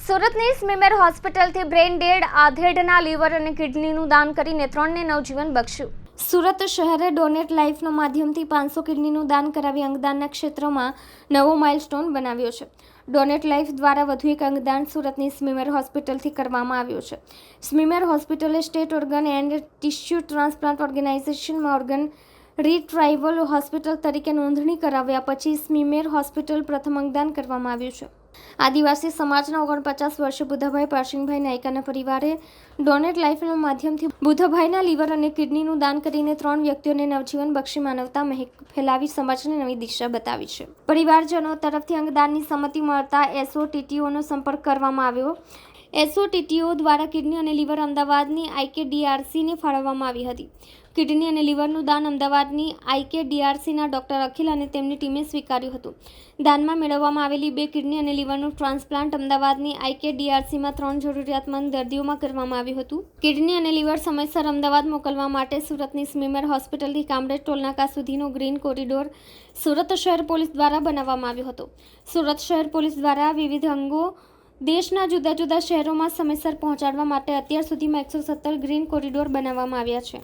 સુરતની સ્મીમેર હોસ્પિટલથી brain dead આધેડના લીવર અને કિડનીનું દાન કરીને ત્રણને નવજીવન બક્ષ્યું. સુરત શહેરે ડોનેટ લાઈફના માધ્યમથી પાંચસો કિડનીનું દાન કરાવી અંગદાનના ક્ષેત્રમાં નવો માઇલસ્ટોન બનાવ્યો છે. ડોનેટ લાઈફ દ્વારા વધુ એક અંગદાન સુરતની સ્મીમેર હોસ્પિટલથી કરવામાં આવ્યું છે. સ્મીમેર હોસ્પિટલે state organ and tissue transplant ઓર્ગેનાઇઝેશનમાં organ retrieval hospital તરીકે નોંધણી કરાવ્યા પછી સ્મીમેર હોસ્પિટલ પ્રથમ અંગદાન કરવામાં આવ્યું છે. આદિવાસી સમાજના ઓગણપચાસ વર્ષે બુધાભાઈ પારસિંગભાઈ નાયકાના પરિવારે ડોનેટ લાઈફના માધ્યમથી બુધાભાઈના લીવર અને કિડનીનું દાન કરીને ત્રણ વ્યક્તિઓને નવજીવન બક્ષી માનવતા મહેક ફેલાવી સમાજને નવી દિશા બતાવી છે. પરિવારજનો તરફથી અંગદાનની સંમતિ મળતા એસઓટીટીઓનો સંપર્ક કરવામાં આવ્યો. એસઓટીટીઓ દ્વારા કિડની અને લીવર અમદાવાદની આઈકેડીઆરસીને ફાળવવામાં આવી હતી. કિડની અને લીવરનું દાન અમદાવાદની આઈકેડીઆરસીના ડોક્ટર અખિલ અને તેમની ટીમે સ્વીકાર્યું હતું. દાનમાં મેળવવામાં આવેલી બે કિડની અને લીવરનું ટ્રાન્સપ્લાન્ટ અમદાવાદની આઈકેડીઆરસીમાં ત્રણ જરૂરિયાતમંદ દર્દીઓમાં કરવામાં આવ્યું હતું. કિડની અને લીવર સમયસર અમદાવાદ મોકલવા માટે સુરતની સ્મીમેર હોસ્પિટલથી કામરેજ ટોલનાકા સુધીનો ગ્રીન કોરિડોર સુરત શહેર પોલીસ દ્વારા બનાવવામાં આવ્યો હતો. સુરત શહેર પોલીસ દ્વારા વિવિધ અંગો દેશના જુદા જુદા શહેરોમાં સમયસર પહોંચાડવા માટે અત્યાર સુધીમાં એકસો સત્તર ગ્રીન કોરિડોર બનાવવામાં આવ્યા છે.